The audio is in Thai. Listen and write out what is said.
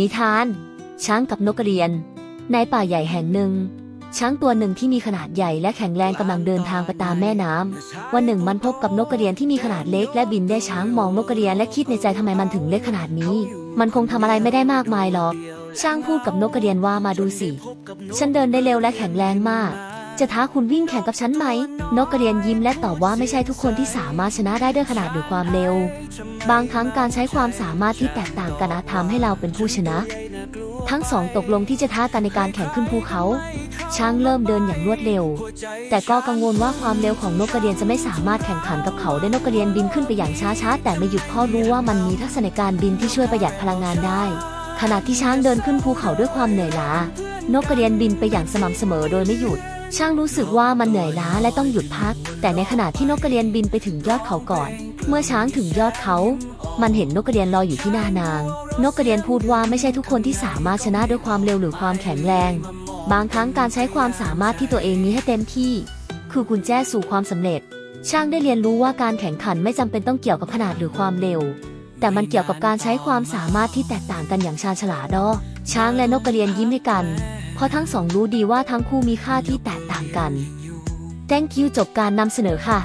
นิทาน ช้างกับนกกระเรียน ในป่าใหญ่แห่งหนึ่ง ช้างตัวหนึ่งที่มีขนาดใหญ่และแข็งแรงกำลังเดินทางไปตามแม่น้ำวันหนึ่งมันพบกับนกกระเรียนที่มีขนาดเล็กและบินได้ช้างมองนกกระเรียนและคิดในใจทำไมมันถึงเล็กขนาดนี้ มันคงทำอะไรไม่ได้มากมายหรอก ช้างพูดกับนกกระเรียนว่ามาดูสิ ฉันเดินได้เร็วและแข็งแรงมาก จะท้าคุณวิ่งแข่งกับฉันไหม นกกระเรียนยิ้มและตอบว่าไม่ใช่ทุกคนที่สามารถชนะได้ด้วยขนาดหรือความเร็ว บางครั้งการใช้ความสามารถที่แตกต่างกันอาจทำให้เราเป็นผู้ชนะ ทั้งสองตกลงที่จะท้ากันในการแข่งขึ้นภูเขา ช้างเริ่มเดินอย่างรวดเร็ว แต่ก็กังวลว่าความเร็วของนกกระเรียนจะไม่สามารถแข่งขันกับเขาได้นกกระเรียนบินขึ้นไปอย่างช้าๆแต่ไม่หยุดพ่อรู้ว่ามันมีทักษะในการบินที่ช่วยประหยัดพลังงานได้ ขณะที่ช้างเดินขึ้นภูเขาด้วยความเหนื่อยล้านกกระเรียนบินไปอย่างสม่ำเสมอโดยไม่หยุด ช่างรู้สึกว่ามันเหนื่อยล้าและต้องหยุดพัก แต่ในขณะที่นกกระเรียนบินไปถึงยอดเขาก่อน เมื่อช้างถึงยอดเขา มันเห็นนกกระเรียนลอยอยู่ที่หน้านาง นกกระเรียนพูดว่าไม่ใช่ทุกคนที่สามารถชนะด้วยความเร็วหรือความแข็งแรง บางครั้งการใช้ความสามารถที่ตัวเองมีให้เต็มที่ คือกุญแจสู่ความสำเร็จ ช่างได้เรียนรู้ว่าการแข่งขันไม่จำเป็นต้องเกี่ยวกับขนาดหรือความเร็ว แต่มันเกี่ยวกับการใช้ความสามารถที่แตกต่างกันอย่างชาญฉลาดอช้างและนกกระเรียนยิ้มให้กัน เพราะทั้งสองรู้ดีว่าทั้งคู่มีค่าที่แตกต่างกัน thank you จบการนำเสนอค่ะ